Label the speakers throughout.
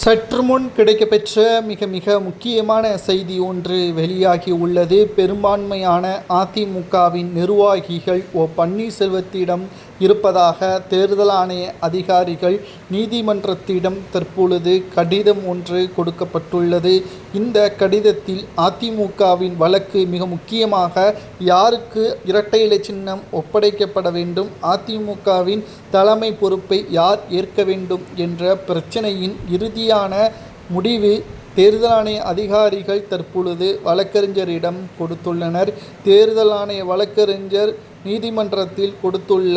Speaker 1: சற்று முன் கிடைக்கப்பெற்ற மிக மிக முக்கியமான செய்தி ஒன்று வெளியாகி உள்ளது. பெரும்பான்மையான அதிமுகவின் நிர்வாகிகள் ஓ பன்னீர்செல்வத்திடம் இருப்பதாக தேர்தல் ஆணைய அதிகாரிகள் நீதிமன்றத்திடம் தற்பொழுது கடிதம் ஒன்று கொடுக்கப்பட்டுள்ளது. இந்த கடிதத்தில் அதிமுகவின் வழக்கு மிக முக்கியமாக யாருக்கு இரட்டை இலை சின்னம் ஒப்படைக்கப்பட வேண்டும் அதிமுகவின் தலைமை பொறுப்பை யார் ஏற்க வேண்டும் என்ற பிரச்சனையின் இறுதியான முடிவு தேர்தல் ஆணைய அதிகாரிகள் தற்பொழுது வழக்கறிஞரிடம் கொடுத்துள்ளனர். தேர்தல் ஆணைய வழக்கறிஞர் நீதிமன்றத்தில் கொடுத்துள்ள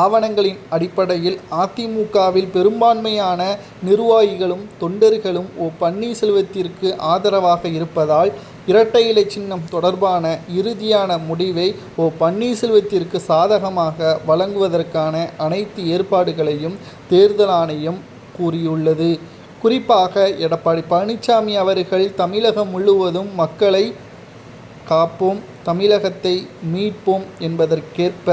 Speaker 1: ஆவணங்களின் அடிப்படையில் அதிமுகவில் பெரும்பான்மையான நிர்வாகிகளும் தொண்டர்களும் ஓ பன்னீர்செல்வத்திற்கு ஆதரவாக இருப்பதால் இரட்டை இலை சின்னம் தொடர்பான இறுதியான முடிவை ஓ பன்னீர்செல்வத்திற்கு சாதகமாக வழங்குவதற்கான அனைத்து ஏற்பாடுகளையும் தேர்தல் ஆணையம் கூறியுள்ளது. குறிப்பாக எடப்பாடி பழனிசாமி அவர்கள் தமிழகம் முழுவதும் மக்களை காப்போம் தமிழகத்தை மீட்போம் என்பதற்கேற்ப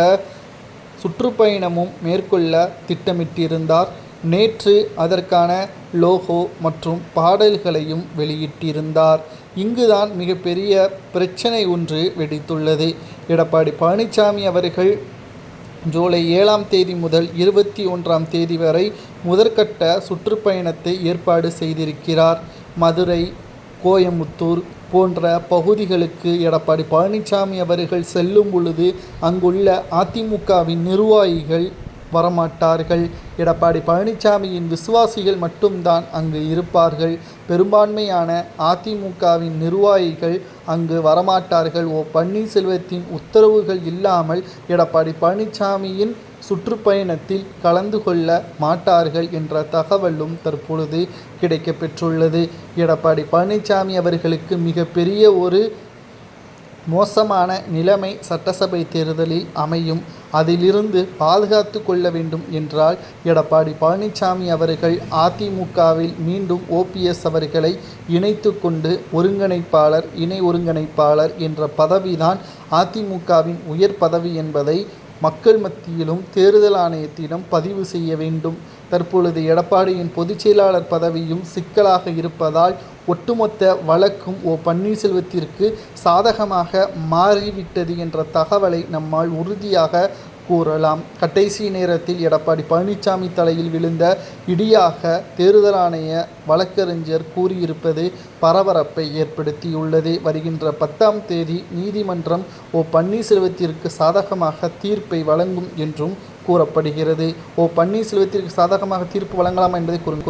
Speaker 1: சுற்றுப்பயணமும் மேற்கொள்ள திட்டமிட்டிருந்தார். நேற்று அதற்கான லோகோ மற்றும் பாடல்களையும் வெளியிட்டிருந்தார். இங்குதான் மிகப்பெரிய பிரச்சனை ஒன்று வெடித்துள்ளது. எடப்பாடி பழனிசாமி அவர்கள் ஜூலை ஏழாம் தேதி முதல் இருபத்தி ஒன்றாம் தேதி வரை முதற்கட்ட சுற்றுப்பயணத்தை ஏற்பாடு செய்திருக்கிறார். மதுரை கோயமுத்தூர் போன்ற பகுதிகளுக்கு எடப்பாடி பழனிசாமி அவர்கள் செல்லும் பொழுது அங்குள்ள அதிமுகவின் நிர்வாகிகள் வரமாட்டார்கள். எடப்பாடி பழனிசாமியின் விசுவாசிகள் மட்டும்தான் அங்கு இருப்பார்கள். பெரும்பான்மையான அதிமுகவின் நிர்வாகிகள் அங்கு வரமாட்டார்கள். ஓ பன்னீர்செல்வத்தின் உத்தரவுகள் இல்லாமல் எடப்பாடி பழனிசாமியின் சுற்றுப்பயணத்தில் கலந்து கொள்ள மாட்டார்கள் என்ற தகவலும் தற்பொழுது கிடைக்கப்பெற்றுள்ளது. எடப்பாடி பழனிசாமி அவர்களுக்கு மிகப்பெரிய ஒரு மோசமான நிலைமை சட்டசபை தேர்தலில் அமையும். அதிலிருந்து பாதுகாத்து கொள்ள வேண்டும் என்றால் எடப்பாடி பழனிசாமி அவர்கள் அதிமுகவில் மீண்டும் ஓபிஎஸ் அவர்களை இணைத்து கொண்டு ஒருங்கிணைப்பாளர் இணை ஒருங்கிணைப்பாளர் என்ற பதவிதான் அதிமுகவின் உயர் பதவி என்பதை மக்கள் மத்தியிலும் தேர்தல் ஆணையத்திடம் பதிவு செய்ய வேண்டும். தற்பொழுது எடப்பாடியின் பொதுச் செயலாளர் பதவியும் சிக்கலாக இருப்பதால் ஒட்டுமொத்த வழக்கும் ஓ பன்னீர்செல்வத்திற்கு சாதகமாக மாறிவிட்டது என்ற தகவலை நம்மால் உறுதியாக கூறலாம். கடைசி நேரத்தில் எடப்பாடி பழனிசாமி தலையில் விழுந்த இடியாக தேர்தல் ஆணைய வழக்கறிஞர் கூறியிருப்பது பரபரப்பை ஏற்படுத்தியுள்ளது. வருகின்ற பத்தாம் தேதி நீதிமன்றம் ஓ பன்னீர்செல்வத்திற்கு சாதகமாக தீர்ப்பை வழங்கும் என்றும் கூறப்படுகிறது. ஓ பன்னீர்செல்வத்திற்கு சாதகமாக தீர்ப்பு வழங்கலாமா என்பதை கூறும்